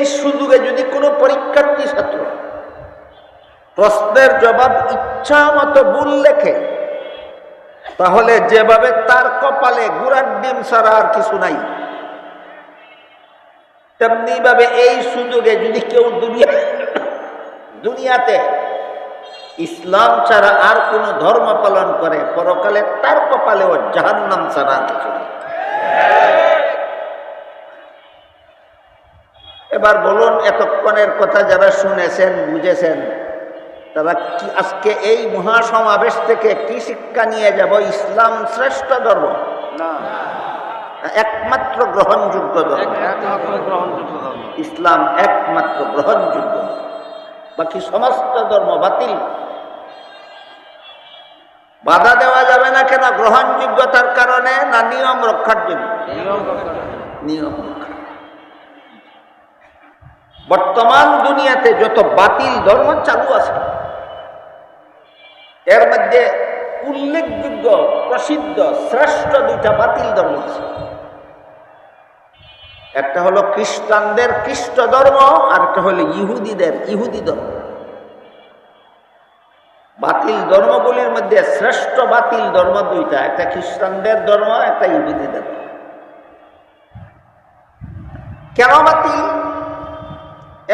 এই সুযোগে যদি কোনো পরীক্ষার্থী ছাত্র প্রশ্নের জবাব ইচ্ছা মতো ভুল লেখে, তাহলে যেভাবে তার কপালে গুড়ার ডিম ছাড়া আর কিছু নাই। তেমনি ভাবে এই সুযোগে যদি কেউ দুনিয়া দুনিয়াতে ইসলাম ছাড়া আর কোন ধর্ম পালন করে, পরকালে তার কপালেও জাহান্নাম ছাড়া আর কিছু নেই। এবার বলুন এতক্ষণের কথা যারা শুনেছেন বুঝেছেন তারা কি আজকে এই মহাসমাবেশ থেকে কি শিক্ষা নিয়ে যাব? ইসলাম শ্রেষ্ঠ ধর্ম? একমাত্র গ্রহণযোগ্য ধর্ম। ইসলাম একমাত্র গ্রহণযোগ্য। বাকি সমস্ত ধর্ম বাতিল। বাধা দেওয়া যাবে না কেন? গ্রহণযোগ্যতার কারণে না নিয়ম রক্ষার জন্য? নিয়ম রক্ষা বর্তমান দুনিয়াতে যত বাতিল ধর্ম চালু আছে, এর মধ্যে উল্লেখযোগ্য, প্রসিদ্ধ, শ্রেষ্ঠ দুইটা বাতিল ধর্ম আছে। একটা হলো খ্রিস্টানদের খ্রিস্ট ধর্ম, আর একটা হলো ইহুদিদের ইহুদি ধর্ম। বাতিল ধর্মগুলির মধ্যে শ্রেষ্ঠ বাতিল ধর্ম দুইটা, একটা খ্রিস্টানদের ধর্ম, একটা ইহুদি ধর্ম। কেন বাতিল?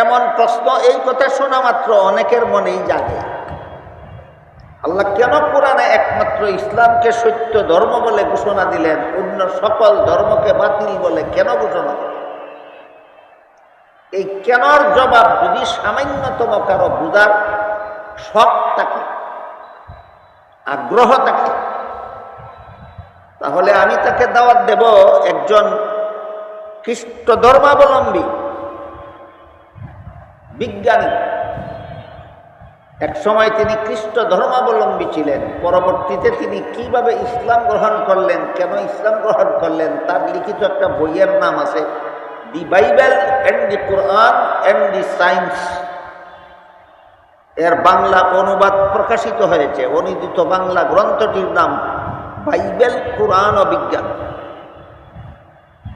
এমন প্রশ্ন, এই কথা শোনা মাত্র অনেকের মনেই জাগে। আল্লাহ কেন কোরআনে একমাত্র ইসলামকে সত্য ধর্ম বলে ঘোষণা দিলেন, অন্য সকল ধর্মকে বাতিল বলে কেন ঘোষণা এই কেনর জবাব যদি সামান্যতম কারও বুঝার শখ থাকে, আগ্রহ থাকে, তাহলে আমি তাকে দাওয়াত দেব একজন খ্রিস্ট ধর্মাবলম্বী। বিজ্ঞানী। এক সময় তিনি খ্রিস্ট ধর্মাবলম্বী ছিলেন। পরবর্তীতে তিনি কীভাবে ইসলাম গ্রহণ করলেন, কেন ইসলাম গ্রহণ করলেন, তার লিখিত একটা বইয়ের নাম আছে, the Bible and the Quran and the science. এর বাংলা অনুবাদ প্রকাশিত হয়েছে। অনুদিত বাংলা গ্রন্থটির নাম, বাইবেল, কোরআন ও বিজ্ঞান।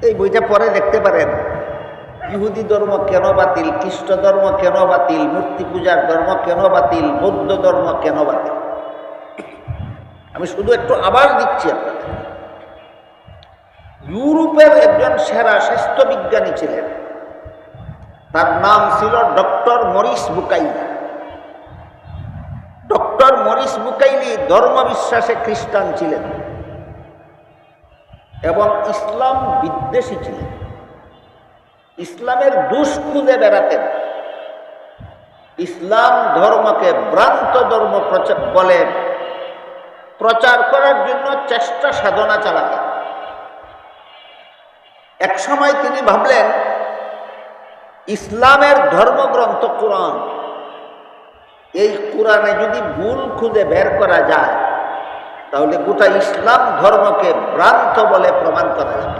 এই বইটা পরে দেখতে পারেন। ইহুদি ধর্ম কেন বাতিল? খ্রিস্ট ধর্ম কেন বাতিল? মূর্তি পূজার ধর্ম কেন বাতিল? বৌদ্ধ ধর্ম কেন বাতিল? আমি শুধু একটু আবার দিচ্ছি আপনাদের। ইউরোপের একজন সেরা স্বাস্থ্য বিজ্ঞানী ছিলেন। তার নাম ছিল doctor Maurice Bucaille doctor Maurice Bucaille ধর্ম বিশ্বাসে খ্রিস্টান ছিলেন এবং ইসলাম বিদ্বেষী ছিলেন। ইসলামের দুষ খুঁজে বেড়াতেন ইসলাম ধর্মকে ভ্রান্ত ধর্ম বলে প্রচার করার জন্য চেষ্টা সাধনা চালাতেন এক সময় তিনি ভাবলেন, ইসলামের ধর্মগ্রন্থ কোরআন, এই কোরআনে যদি ভুল খুঁজে বের করা যায়, তাহলে গোটা ইসলাম ধর্মকে ভ্রান্ত বলে প্রমাণ করা যাবে।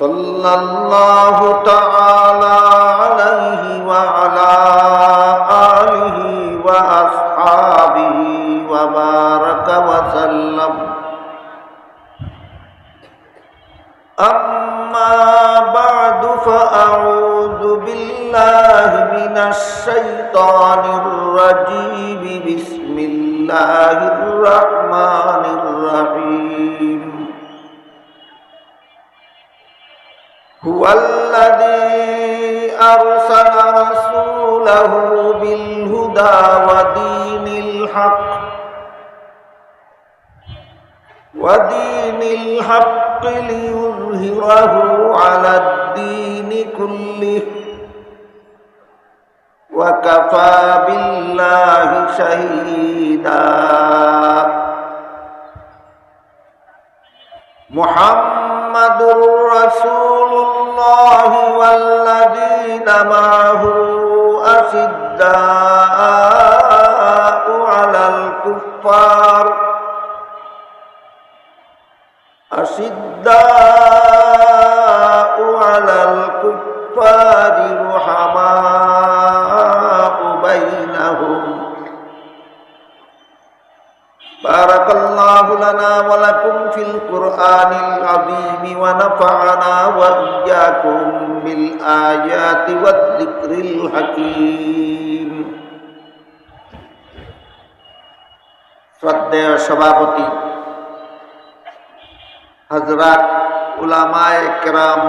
صلى الله تعالى بالهدى ودين الحق ودين الحق ليظهره على الدين كله وكفى بالله شهيدا محمد رسول الله والذين معه على الكفار. أشداء على الكفار رحماء بينهم. بارك الله لنا ولكم في القرآن العظيم ونفعنا وإياكم بالآيات والذكر الحكيم. শ্রদ্ধেয় সভাপতি হজরত উলামায় কেরাম,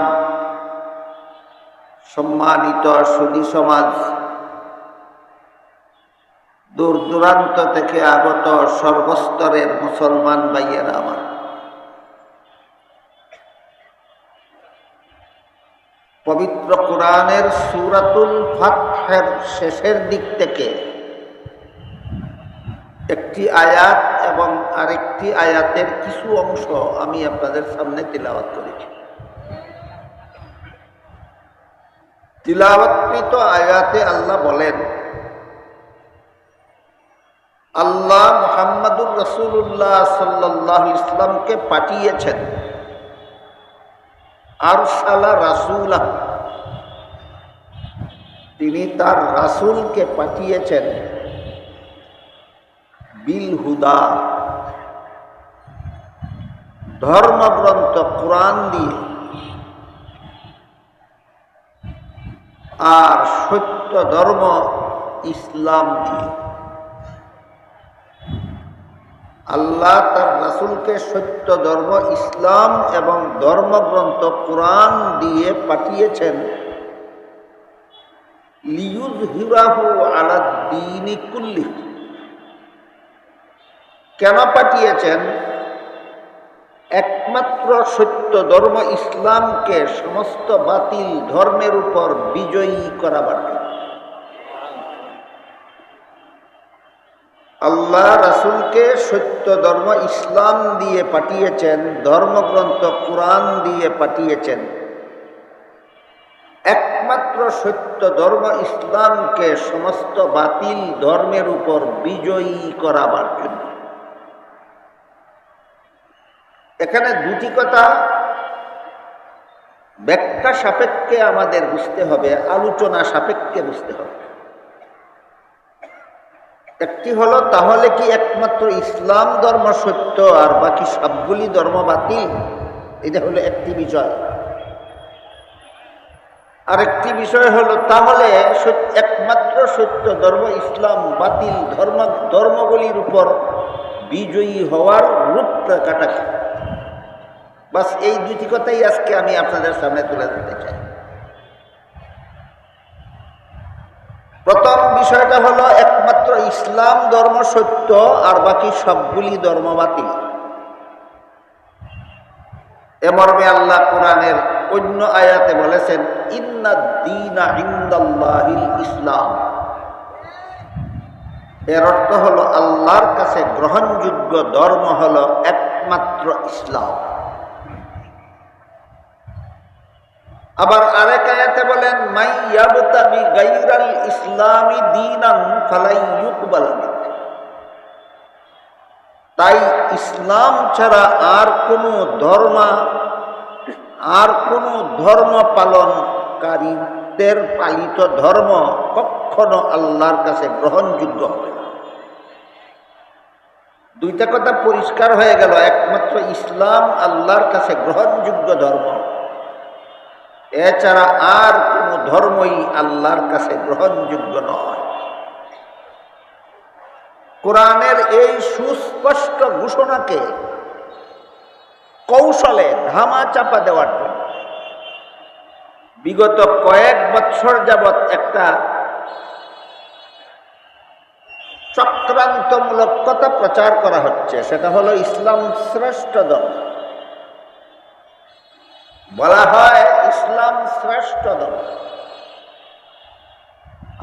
সম্মানিত সুদী সমাজ, দূর দূরান্ত থেকে আগত সর্বস্তরের মুসলমান ভাইয়েরা আমার। পবিত্র কোরআনের সুরাতুল ফাতহের শেষের দিক থেকে একটি আয়াত এবং আরেকটি আয়াতের কিছু অংশ আমি আপনাদের সামনে তিলাওয়াত করেছি। তিলাওয়াতকৃত আয়াতে আল্লাহ বলেন, আল্লাহ মোহাম্মদুর রসুল্লাহ সাল্লাহ ইসলামকে পাঠিয়েছেন আর সালা রাসুলাহ তিনি তার রাসুলকে পাঠিয়েছেন। বিল হুদা ধর্মগ্রন্থ কোরআন দিয়ে আর সত্য ধর্ম ইসলাম দিয়ে আল্লাহ তার রাসুলকে সত্য ধর্ম, ইসলাম এবং ধর্মগ্রন্থ কোরআন দিয়ে পাঠিয়েছেন। লিউজ হিরাহু আলাদ্দিনী কুল্লি। কেন পাঠিয়েছেন? একমাত্র সত্য ধর্ম ইসলামকে সমস্ত বাতিল ধর্মের উপর বিজয়ী করাবার আল্লাহ রাসুলকে সত্য ধর্ম ইসলাম দিয়ে পাঠিয়েছেন, ধর্মগ্রন্থ কোরআন দিয়ে পাঠিয়েছেন। একমাত্র সত্য ধর্ম ইসলামকে সমস্ত বাতিল ধর্মের উপর বিজয়ী করাবার জন্য। এখানে দুটি কথা। ব্যাখ্যা সাপেক্ষে আমাদের বুঝতে হবে, আলোচনা সাপেক্ষে বুঝতে হবে। একটি হলো, তাহলে কি একমাত্র ইসলাম ধর্ম সত্য আর বাকি সবগুলি ধর্ম বাতিল? এটা হলো একটি বিষয়। আরেকটি বিষয় হলো, তাহলে একমাত্র সত্য ধর্ম ইসলাম বাতিল ধর্ম, ধর্মগুলির উপর বিজয়ী হওয়ার রূপরেখাটা কি? বাস এই দুটি কথাই আজকে আমি আপনাদের সামনে তুলে ধরতে চাই। প্রথম বিষয়টা হলো, একমাত্র ইসলাম ধর্ম সত্য, আর বাকি সবগুলি ধর্ম বাতিল। আল্লাহ কোরআনের অন্য আয়াতে বলেছেন ইসলাম। এর অর্থ হলো, আল্লাহর কাছে গ্রহণযোগ্য ধর্ম হলো একমাত্র ইসলাম। আবার আরেক আয়াতে বলেন, মাই ইয়াবতাবি ইসলামি দীনান ফালাই ইউকবাল তাই ইসলাম ছাড়া আর কোনো ধর্ম, আর কোনো ধর্ম পালনকারীদের পালিত ধর্ম কখনো আল্লাহর কাছে গ্রহণযোগ্য হবে না। দুইটা কথা পরিষ্কার হয়ে গেল। একমাত্র ইসলাম আল্লাহর কাছে গ্রহণযোগ্য ধর্ম। এছাড়া আর কোনো ধর্মই আল্লাহর কাছে গ্রহণযোগ্য নয়। কোরআনের এই সুস্পষ্ট ঘোষণাকে কৌশলে ধামা চাপা দেওয়ার জন্য বিগত কয়েক বছর যাবৎ একটা চক্রান্তমূলক কথা প্রচার করা হচ্ছে, সেটা হলো ইসলাম শ্রেষ্ঠ দল। বলা হয় ইসলাম শ্রেষ্ঠ ধর্ম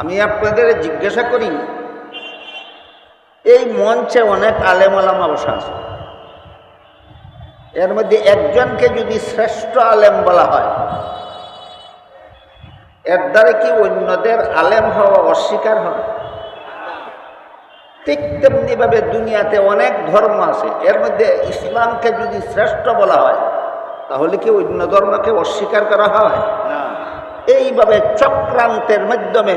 আমি আপনাদের জিজ্ঞাসা করি, এই মঞ্চে অনেক আলেম আলামা বসা আছে। এর মধ্যে একজনকে যদি শ্রেষ্ঠ আলেম বলা হয়, এর দ্বারা কি অন্যদের আলেম হওয়া অস্বীকার হয় ঠিক তেমনিভাবে দুনিয়াতে অনেক ধর্ম আছে, এর মধ্যে ইসলামকে যদি শ্রেষ্ঠ বলা হয় তাহলে কি অন্য ধর্মকে অস্বীকার করা হয়? এইভাবে চক্রান্তের মাধ্যমে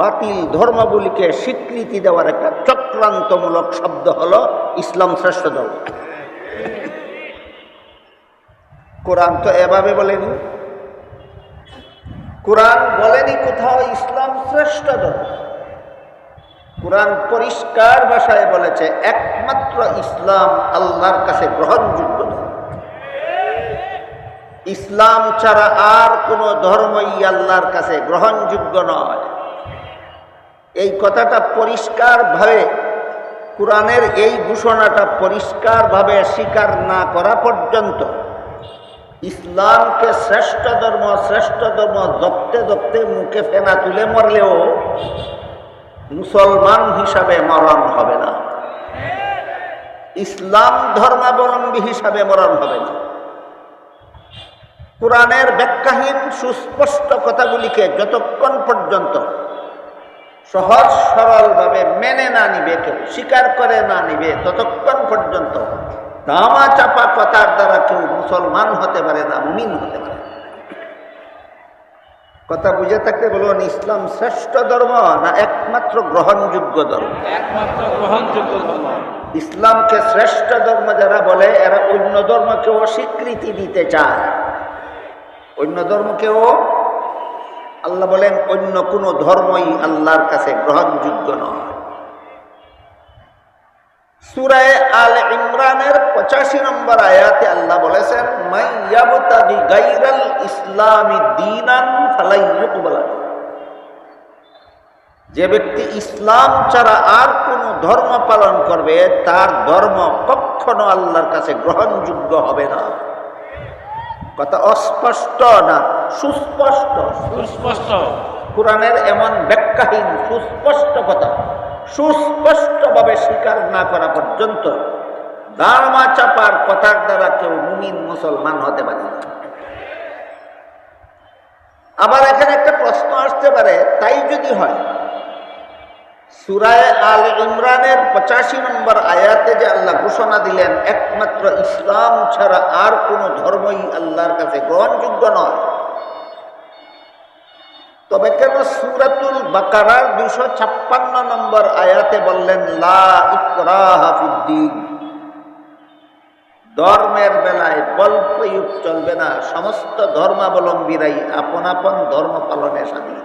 বাতিল ধর্মগুলিকে স্বীকৃতি দেওয়ার একটা চক্রান্তমূলক শব্দ হলো ইসলাম শ্রেষ্ঠ ধর্ম। কোরআন তো এভাবে বলেনি। কোরআন বলেনি কোথাও ইসলাম শ্রেষ্ঠ ধর্ম। কোরআন পরিষ্কার ভাষায় বলেছে একমাত্র ইসলাম আল্লাহর কাছে গ্রহণযোগ্য। ইসলাম ছাড়া আর কোনো ধর্মই আল্লাহর কাছে গ্রহণযোগ্য নয়। এই কথাটা পরিষ্কারভাবে কোরআনের এই ঘোষণাটা পরিষ্কারভাবে স্বীকার না করা পর্যন্ত ইসলামকে শ্রেষ্ঠ ধর্ম শ্রেষ্ঠ ধর্ম দপ্তে দপ্তে মুখে ফেনা তুলে মরলেও মুসলমান হিসাবে মরণ হবে না। ইসলাম ধর্মাবলম্বী হিসাবে মরণ হবে না। কোরআনের ব্যাখ্যাহীন সুস্পষ্ট কথাগুলিকে যতক্ষণ পর্যন্ত সহজ সরলভাবে মেনে না নিবে কেউ স্বীকার করে না নিবে ততক্ষণ পর্যন্ত দামা চাপা কথার দ্বারা কেউ মুসলমান হতে পারে না মুমিন হতে পারে কথা বুঝে থাকতে বলুন ইসলাম শ্রেষ্ঠ ধর্ম না একমাত্র গ্রহণযোগ্য ধর্ম? একমাত্র গ্রহণযোগ্য ধর্ম। ইসলামকে শ্রেষ্ঠ ধর্ম যারা বলে এরা অন্য ধর্মকে অস্বীকৃতি দিতে চায়। অন্য ধর্মকেও? আল্লাহ বলেন, অন্য কোনো ধর্মই আল্লাহর কাছে গ্রহণযোগ্য নয়। সুরায় আল ইমরানের পঁচাশি নম্বর আয়াতে আল্লাহ বলেছেন ইসলামী যে ব্যক্তি ইসলাম ছাড়া আর কোন ধর্ম পালন করবে, তার ধর্ম কখনো আল্লাহর কাছে গ্রহণযোগ্য হবে না। কথা অস্পষ্ট না সুস্পষ্ট। সুস্পষ্ট। কোরআনের এমন ব্যাখ্যাহীন সুস্পষ্ট কথা সুস্পষ্টভাবে স্বীকার না করা পর্যন্ত দাঁড়মা চাপার কথার দ্বারা কেউ মুমিন মুসলমান হতে পারে না। আবার এখানে একটা প্রশ্ন আসতে পারে তাই যদি হয় সুরায় আল ইমরানের পঁচাশি নম্বর আয়াতে যে আল্লাহ ঘোষণা দিলেন, একমাত্র ইসলাম ছাড়া আর কোনো ধর্মই আল্লাহর কাছে গ্রহণযোগ্য নয়। তবে কেন সুরাতুল বাকারার দুশো ছাপ্পান্ন নম্বর আয়াতে বললেন, লা ইকরাহা ধর্মের বেলায় বল প্রয়োগ চলবে না, সমস্ত ধর্মাবলম্বীরাই আপন আপন ধর্ম পালনে স্বাধীন।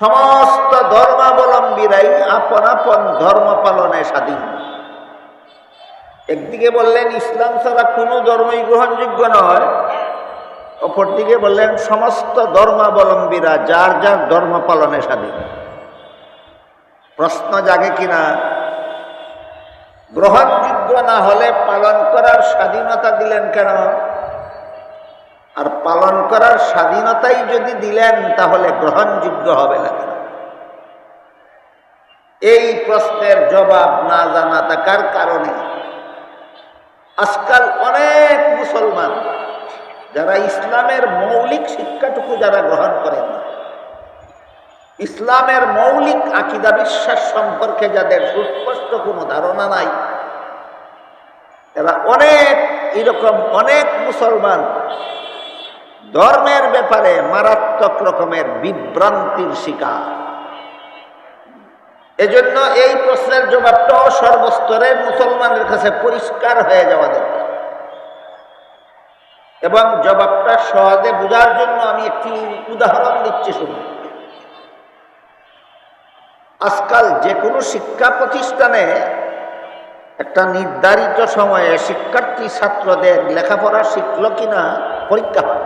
সমস্ত ধর্মাবলম্বীরাই আপন আপন ধর্ম পালনে স্বাধীন। একদিকে বললেন, ইসলাম ছাড়া কোনো ধর্মই গ্রহণযোগ্য নয়। অপরদিকে বললেন, সমস্ত ধর্মাবলম্বীরা যার যার ধর্ম পালনে স্বাধীন। প্রশ্ন জাগে কিনা? গ্রহণযোগ্য না হলে পালন করার স্বাধীনতা দিলেন কেন? আর পালন করার স্বাধীনতাই যদি দিলেন, তাহলে গ্রহণযোগ্য হবে না এই প্রশ্নের জবাব না জানা থাকার কারণে আজকাল অনেক মুসলমান, যারা ইসলামের মৌলিক শিক্ষাটুকু যারা গ্রহণ করেন না ইসলামের মৌলিক আকিদা বিশ্বাস সম্পর্কে যাদের সুস্পষ্ট কোনো ধারণা নাই এরা অনেক, এরকম অনেক মুসলমান ধর্মের ব্যাপারে মারাত্মক রকমের বিভ্রান্তির শিকার। এজন্য এই প্রশ্নের জবাবটাও সর্বস্তরে মুসলমানের কাছে পরিষ্কার হয়ে যাওয়া দরকার। এবং জবাবটা সহজে বোঝার জন্য আমি একটি উদাহরণ দিচ্ছি শুনুন আজকাল যে কোনো শিক্ষা প্রতিষ্ঠানে একটা নির্ধারিত সময়ে শিক্ষার্থী, ছাত্রদের লেখাপড়া শিখল কিনা পরীক্ষা হয়।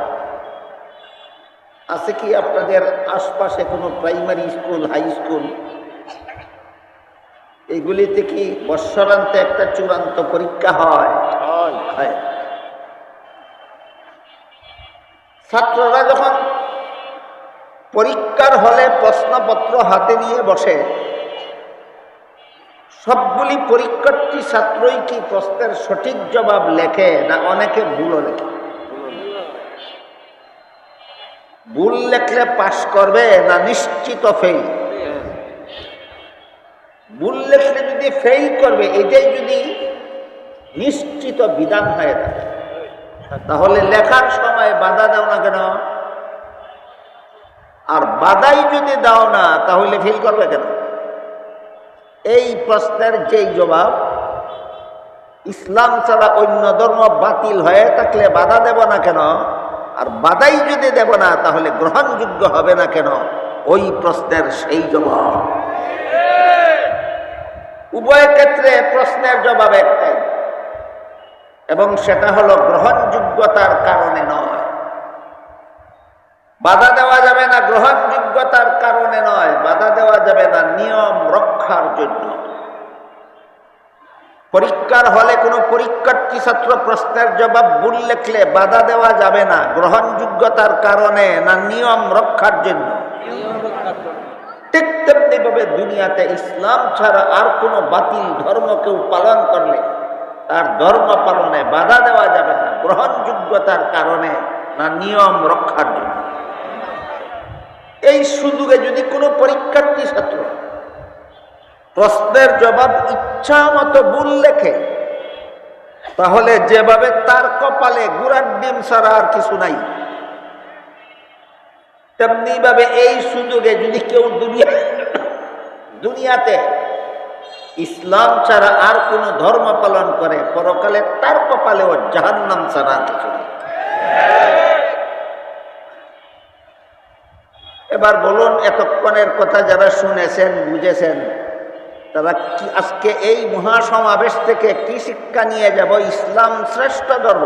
আছে কি আপনাদের আশপাশে কোনো প্রাইমারি স্কুল হাই স্কুল? এগুলিতে কি বৎসরান্তে একটা চূড়ান্ত পরীক্ষা হয়? হয়। ছাত্ররা যখন পরীক্ষার হলে প্রশ্নপত্র হাতে নিয়ে বসে সবগুলি পরীক্ষার্থী ছাত্রই কি প্রশ্নের সঠিক জবাব লেখে না অনেকে ভুলও লেখে? ভুল লেখলে পাশ করবে না নিশ্চিত ফেল ভুল লেখলে যদি ফেল করবে, এটাই যদি নিশ্চিত বিধান হয়ে থাকে, তাহলে লেখার সময় বাধা দাও না কেন? আর বাধাই যদি দাও না, তাহলে ফেল করবে কেন? এই প্রশ্নের যেই জবাব, ইসলাম ছাড়া অন্য ধর্ম বাতিল হয়ে থাকলে বাধা দেব না কেন? আর বাধাই যদি দেব না, তাহলে গ্রহণযোগ্য হবে না কেন? ওই প্রশ্নের সেই জবাব। উভয় ক্ষেত্রে প্রশ্নের জবাব একটাই। এবং সেটা হলো গ্রহণযোগ্যতার কারণে নয়। বাধা দেওয়া যাবে না গ্রহণযোগ্যতার কারণে নয়, বাধা দেওয়া যাবে না নিয়ম রক্ষার জন্য। পরীক্ষার হলে কোনো পরীক্ষার্থী ছাত্র প্রশ্নের জবাব ভুল লেখলে বাধা দেওয়া যাবে না। গ্রহণযোগ্যতার কারণে না নিয়ম রক্ষার জন্য। ঠিক তেমনি ভাবে দুনিয়াতে ইসলাম ছাড়া আর কোনো বাতিল ধর্ম কেউ পালন করলে তার ধর্ম পালনে বাধা দেওয়া যাবে না। গ্রহণযোগ্যতার কারণে না নিয়ম রক্ষার জন্য। এই সুযোগে যদি কোনো পরীক্ষার্থী ছাত্র প্রশ্নের জবাব ইচ্ছা মতো ভুল লেখে। তাহলে যেভাবে তার কপালে গুড়ার ডিম ছাড়া আর কিছু নাই। তেমনি ভাবে এই সুযোগে যদি কেউ দুনিয়া, দুনিয়াতে ইসলাম ছাড়া আর কোন ধর্ম পালন করে, পরকালে তার কপালেও জাহান্নাম ছাড়া আর কিছু নেই। এবার বলুন, এতক্ষণের কথা যারা শুনেছেন, বুঝেছেন তারা কি আজকে এই মহাসমাবেশ থেকে কি শিক্ষা নিয়ে যাব? ইসলাম শ্রেষ্ঠ ধর্ম।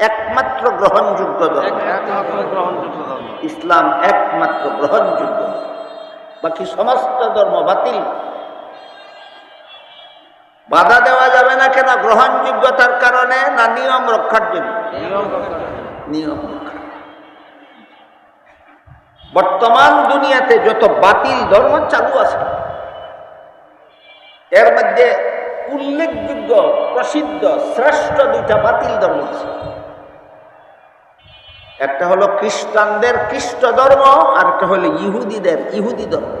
একমাত্র গ্রহণযোগ্য ধর্ম। ইসলাম একমাত্র গ্রহণযোগ্য। বাকি সমস্ত ধর্ম বাতিল। বাধা দেওয়া যাবে না কেন? গ্রহণযোগ্যতার কারণে না নিয়ম রক্ষার জন্য? নিয়ম নিয়ম রক্ষা বর্তমান দুনিয়াতে যত বাতিল ধর্ম চালু আছে এর মধ্যে উল্লেখযোগ্য, প্রসিদ্ধ, শ্রেষ্ঠ দুইটা বাতিল ধর্ম আছে। একটা হলো খ্রিস্টানদের খ্রিস্ট ধর্ম, আর একটা হলো ইহুদিদের ইহুদি ধর্ম।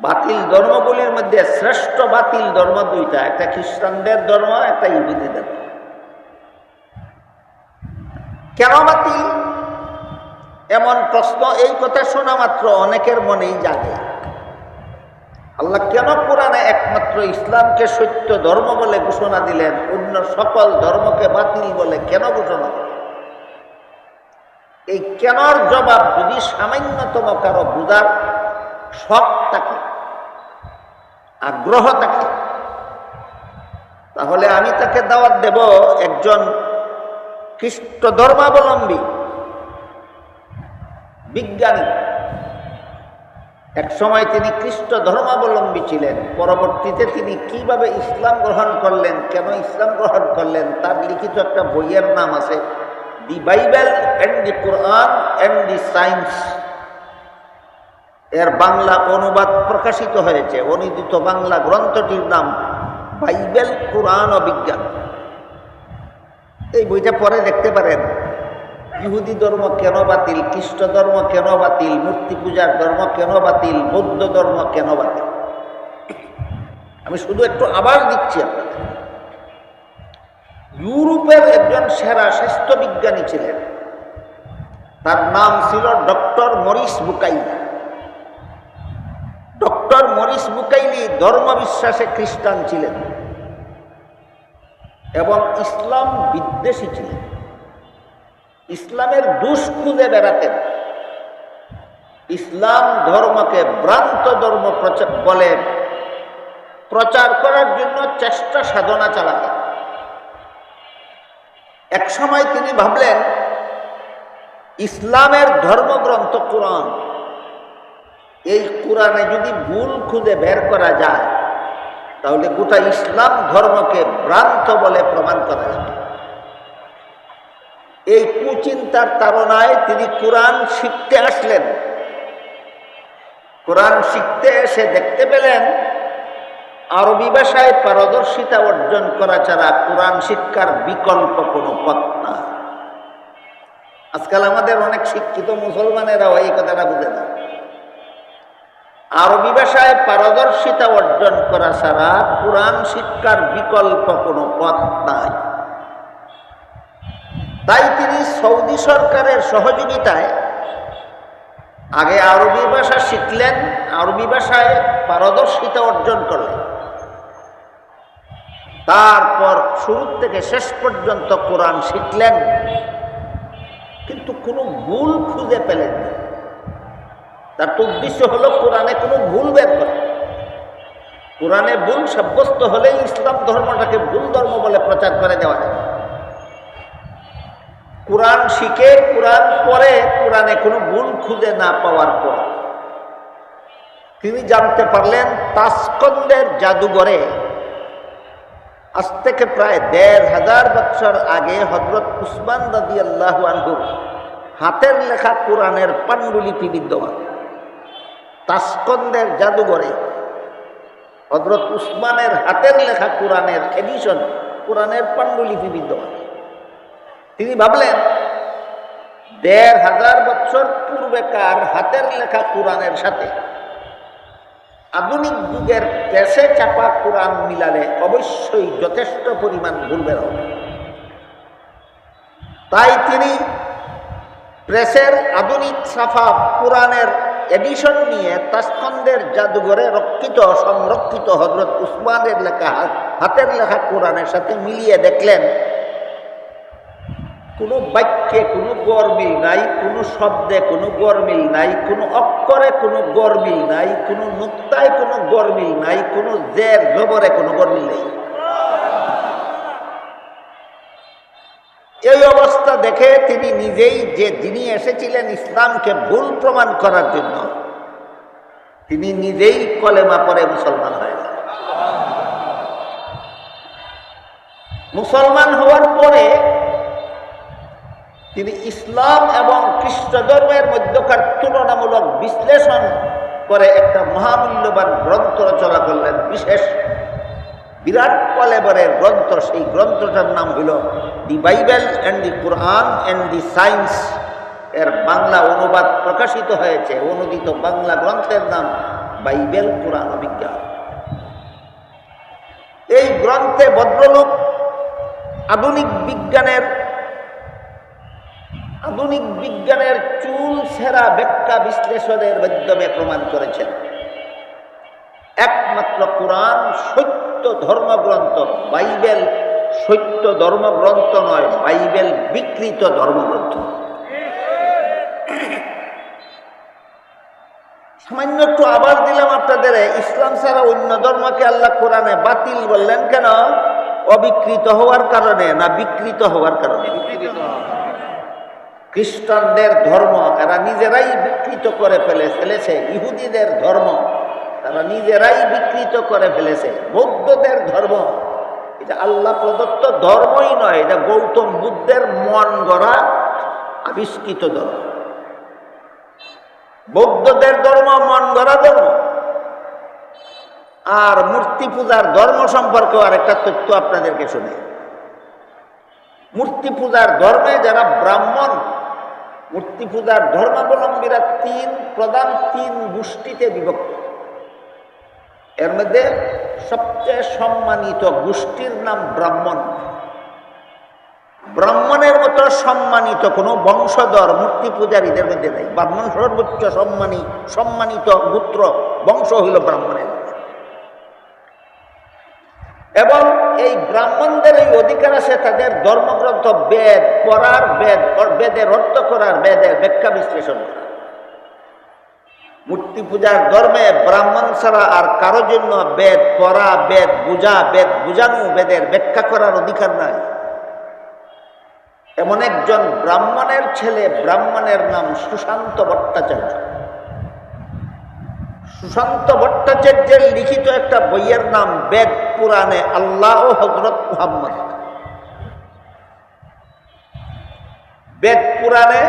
বাতিল ধর্মগুলির মধ্যে শ্রেষ্ঠ বাতিল ধর্ম দুইটা, একটা খ্রিস্টানদের ধর্ম, একটা ইহুদি ধর্ম। কেন বাতিল? এমন প্রশ্ন এই কথা শোনা মাত্র অনেকের মনেই জাগে। আল্লাহ কেন কোরআনে একমাত্র ইসলামকে সত্য ধর্ম বলে ঘোষণা দিলেন, অন্য সকল ধর্মকে বাতিল বলে কেন ঘোষণা এই কেনর জবাব যদি সামান্যতম কারও বুঝার শখ থাকে আগ্রহ থাকে, তাহলে আমি তাকে দাওয়াত দেব একজন খ্রিস্ট ধর্মাবলম্বী, বিজ্ঞানী। এক সময় তিনি খ্রিস্ট ধর্মাবলম্বী ছিলেন। পরবর্তীতে তিনি কীভাবে ইসলাম গ্রহণ করলেন, কেন ইসলাম গ্রহণ করলেন, তার লিখিত একটা বইয়ের নাম আছে, the Bible and the Quran and the science এর বাংলা অনুবাদ প্রকাশিত হয়েছে। অনুদিত বাংলা গ্রন্থটির নাম বাইবেল কোরআন ও বিজ্ঞান এই বইটা পরে দেখতে পারেন। ইহুদি ধর্ম কেন বাতিল? খ্রিস্ট ধর্ম কেন বাতিল? মূর্তি পূজার ধর্ম কেন বাতিল? বৌদ্ধ ধর্ম কেন বাতিল? আমি শুধু একটু আবার দিচ্ছি আপনাদের। ইউরোপের একজন সেরা স্বাস্থ্য বিজ্ঞানী ছিলেন। তার নাম ছিল doctor Maurice Bucaille doctor Maurice Bucaille ধর্ম বিশ্বাসে খ্রিস্টান ছিলেন এবং ইসলাম বিদ্বেষী ছিলেন। ইসলামের দুষ খুঁজে বেড়াতেন ইসলাম ধর্মকে ভ্রান্ত ধর্ম প্রচার- বলে প্রচার করার জন্য চেষ্টা সাধনা চালাতেন এক সময় তিনি ভাবলেন, ইসলামের ধর্মগ্রন্থ কোরআন, এই কোরআনে যদি ভুল খুঁজে বের করা যায়, তাহলে গোটা ইসলাম ধর্মকে ভ্রান্ত বলে প্রমাণ করা যাবে। এই কুচিন্তার তারণায় তিনি কোরআন শিখতে আসলেন। কোরআন শিখতে এসে দেখতে পেলেন, আরবি ভাষায় পারদর্শিতা অর্জন করা ছাড়া কোরআন শিক্ষার বিকল্প কোনো পথ না। আজকাল আমাদের অনেক শিক্ষিত মুসলমানেরাও এই কথাটা বুঝে না। আরবি ভাষায় পারদর্শিতা অর্জন করা ছাড়া কোরআন শিক্ষার বিকল্প কোনো পথ নাই। তাই তিনি সৌদি সরকারের সহযোগিতায় আগে আরবি ভাষা শিখলেন, আরবি ভাষায় পারদর্শিতা অর্জন করলেন। তারপর শুরু থেকে শেষ পর্যন্ত কোরআন শিখলেন, কিন্তু কোনো ভুল খুঁজে পেলেন না। তার উদ্দেশ্য হলো কোরআনে কোনো ভুল বের করা। কোরআনে ভুল সাব্যস্ত হলেই ইসলাম ধর্মটাকে ভুল ধর্ম বলে প্রচার করে দেওয়া যায়। কোরআন শিখে, কোরআন পরে কোরআনে কোনো গুণ খুঁজে না পাওয়ার পর তিনি জানতে পারলেন, তাসকন্দের জাদুঘরে আজ থেকে প্রায় দেড় হাজার বছর আগে হজরত উসমান রাদি আল্লাহ আনহুর হাতের লেখা কোরআনের পাণ্ডুলিপি বিদ্যমান। তাসকন্দের জাদুঘরে হজরত উসমানের হাতের লেখা কোরআনের এডিশন কোরআনের পাণ্ডুলিপি বিদ্যমান। তিনি ভাবলেন, দেড় হাজার বছর পূর্বেকার হাতের লেখা কোরআনের সাথে আধুনিক যুগের পেশে চাপা কোরআন মিলালে অবশ্যই যথেষ্ট পরিমাণ ভুল বের হবে। তাই তিনি প্রেসের আধুনিক সাফা কোরআনের এডিশন নিয়ে তাস্কন্দের জাদুঘরে রক্ষিত, সংরক্ষিত হজরত উসমানের লেখা, হাতের লেখা কোরআনের সাথে মিলিয়ে দেখলেন কোনো বাক্যে কোনো গরমিল নাই, কোনো শব্দে কোনো গরমিল নাই, কোনো অক্ষরে কোনো গরমিল নাই, কোনো নুক্তায় কোনো গরমিল নাই, কোনো জের জবরে কোনো গরমিল নেই। এই অবস্থা দেখে তিনি নিজেই যে যিনি এসেছিলেন ইসলামকে ভুল প্রমাণ করার জন্য, তিনি নিজেই কলেমা পরে মুসলমান হয়ে গেলেন। মুসলমান হওয়ার পরে তিনি ইসলাম এবং খ্রিস্ট ধর্মের মধ্যকার তুলনামূলক বিশ্লেষণ করে একটা মহামূল্যবান গ্রন্থ রচনা করলেন। বিশেষ বিরাট কলেবরের গ্রন্থ, সেই গ্রন্থটার নাম হইল the Bible and the Quran and the science এর বাংলা অনুবাদ প্রকাশিত হয়েছে, অনুদিত বাংলা গ্রন্থের নাম বাইবেল কোরআন বিজ্ঞান এই গ্রন্থে ভদ্রলোক আধুনিক বিজ্ঞানের আধুনিক বিজ্ঞানের চুল সেরা ব্যাখ্যা বিশ্লেষণের মাধ্যমে প্রমাণ করেছেন। একমাত্র কোরআন সত্য ধর্মগ্রন্থ, বাইবেল সত্য ধর্মগ্রন্থ নয়, বাইবেল বিকৃত ধর্মগ্রন্থ। সামান্য একটু আবার দিলাম আপনাদের, ইসলাম ছাড়া অন্য ধর্মকে আল্লাহ কোরআনে বাতিল বললেন কেন? অবিকৃত হওয়ার কারণে না বিকৃত হওয়ার কারণে? খ্রিস্টানদের ধর্ম এরা নিজেরাই বিকৃত করে ফেলে ফেলেছে। ইহুদিদের ধর্ম তারা নিজেরাই বিকৃত করে ফেলেছে। বৌদ্ধদের ধর্ম, এটা আল্লাহ প্রদত্ত ধর্মই নয়, এটা গৌতম বুদ্ধের মন গড়া আবিষ্কৃত ধর্ম। বৌদ্ধদের ধর্ম, মন গড়া ধর্ম। আর মূর্তি পূজার ধর্ম সম্পর্কে আরেকটা তথ্য আপনাদেরকে শুনে। মূর্তি পূজার ধর্মে যারা ব্রাহ্মণ মূর্তি পূজার ধর্মাবলম্বীরা তিন, প্রধান তিন গোষ্ঠীতে বিভক্ত। এর মধ্যে সবচেয়ে সম্মানিত গোষ্ঠীর নাম ব্রাহ্মণ। ব্রাহ্মণের মতো সম্মানিত কোনো বংশধর মূর্তি পূজারীদের মধ্যে নেই। ব্রাহ্মণ সর্বোচ্চ সম্মানী, সম্মানিত গোত্র বংশ হইল ব্রাহ্মণের এবং এই ব্রাহ্মণদের এই অধিকার আছে, তাদের ধর্মগ্রন্থ বেদ পড়ার বেদ, বেদের অর্থ করার বেদের ব্যাখ্যা বিশ্লেষণ করা। মূর্তি পূজার ধর্মে ব্রাহ্মণ ছাড়া আর কারও জন্য বেদ পড়া, বেদ বুঝা, বেদ বুঝানো, বেদের ব্যাখ্যা করার অধিকার নাই। এমন একজন ব্রাহ্মণের ছেলে, ব্রাহ্মণের নাম সুশান্ত ভট্টাচার্য। সুশান্ত ভট্টাচার্যের লিখিত একটা বইয়ের নাম বেদ পুরাণে আল্লাহ ও হজরত মুহাম্মদ। বেদ পুরাণে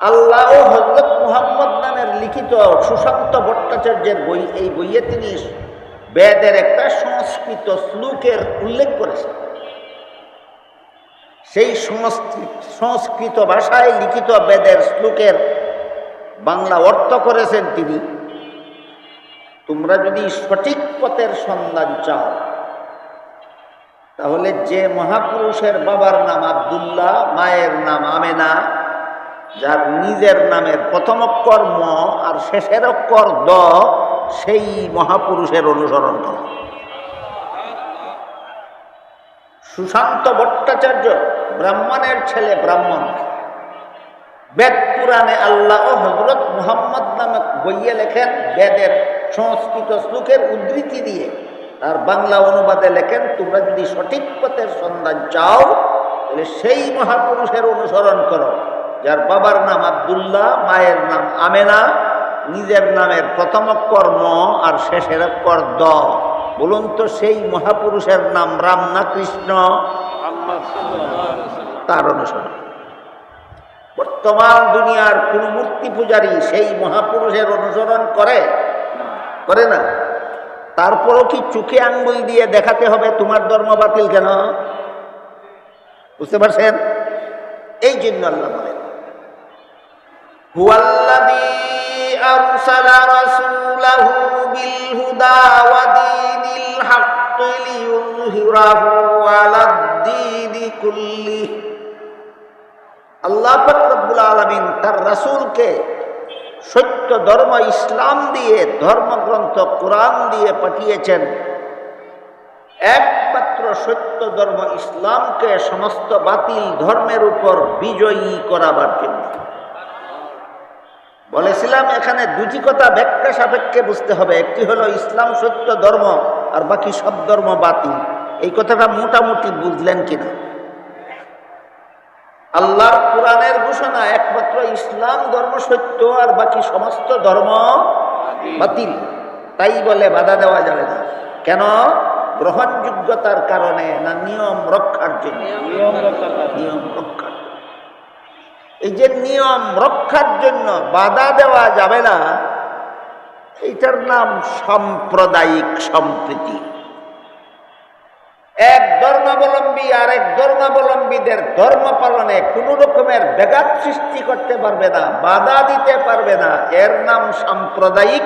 আল্লাহ ও হজরত মুহাম্মদ নামের লিখিত সুশান্ত ভট্টাচার্যের বই, এই বইয়ে তিনি বেদের একটা সংস্কৃত শ্লোকের উল্লেখ করেছেন। সেই সংস্কৃত সংস্কৃত ভাষায় লিখিত বেদের শ্লোকের বাংলা অর্থ করেছেন তিনি। তোমরা যদি সঠিক পথের সন্ধান চাও, তাহলে যে মহাপুরুষের বাবার নাম আবদুল্লাহ, মায়ের নাম আমেনা, যার নিজের নামের প্রথম অক্ষর ম আর শেষের অক্ষর দ, সেই মহাপুরুষের অনুসরণ করো। সুশান্ত ভট্টাচার্য ব্রাহ্মণের ছেলে ব্রাহ্মণ। বেদ পুরাণে আল্লাহ ও হজরত মুহাম্মদ নামে বইয়ে লেখেন বেদের সংস্কৃত শ্লোকের উদ্ধৃতি দিয়ে। তার বাংলা অনুবাদে লেখেন তোমরা যদি সঠিক পথের সন্ধান চাও তাহলে সেই মহাপুরুষের অনুসরণ করো যার বাবার নাম আবদুল্লাহ মায়ের নাম আমেনা নিজের নামের প্রথম অক্ষর ম আর শেষের অক্ষর দ। বলুন তো সেই মহাপুরুষের নাম রাম না কৃষ্ণ। তার অনুসরণ। বর্তমান দুনিয়ার কোন মূর্তি পূজারী সেই মহাপুরুষের অনুসরণ করে? করে না। তারপরও কি চোখে আঙ্গুল দিয়ে দেখাতে হবে তোমার ধর্ম বাতিল কেন? বুঝতে পারছেন? এই জন্য আল্লাহ বলেন বিল হুদা ওয়া দীনিল হাক্কি লিইয়ুযহিরাহু আলাদ দীনি কুল্লিহি আল্লাহ পাক রব্বুল আলমিন তার রাসূলকে সত্য ধর্ম ইসলাম দিয়ে, ধর্মগ্রন্থ কোরআন দিয়ে পাঠিয়েছেন। একমাত্র সত্য ধর্ম ইসলামকে সমস্ত বাতিল ধর্মের উপর বিজয়ী করাবার জন্য। বলেছিলাম, এখানে দুটি কথা ব্যাখ্যা সাপেক্ষে বুঝতে হবে। একটি হলো ইসলাম সত্য ধর্ম, আর বাকি সব ধর্ম বাতিল। এই কথাটা মোটামুটি বুঝলেন কিনা? আল্লাহর কোরআনের ঘোষণা একমাত্র ইসলাম ধর্ম সত্য আর বাকি সমস্ত ধর্ম বাতিল। তাই বলে বাধা দেওয়া যাবে না। কেন? গ্রহণযোগ্যতার কারণে না নিয়ম রক্ষার জন্য? নিয়ম রক্ষার। এই যে নিয়ম রক্ষার জন্য বাধা দেওয়া যাবে না এইটার নাম সাম্প্রদায়িক সম্প্রীতি। এক ধর্মাবলম্বী আর এক ধর্মাবলম্বীদের ধর্ম পালনে কোনো রকমের ব্যাঘাত সৃষ্টি করতে পারবে না, বাধা দিতে পারবে না। এর নাম সাম্প্রদায়িক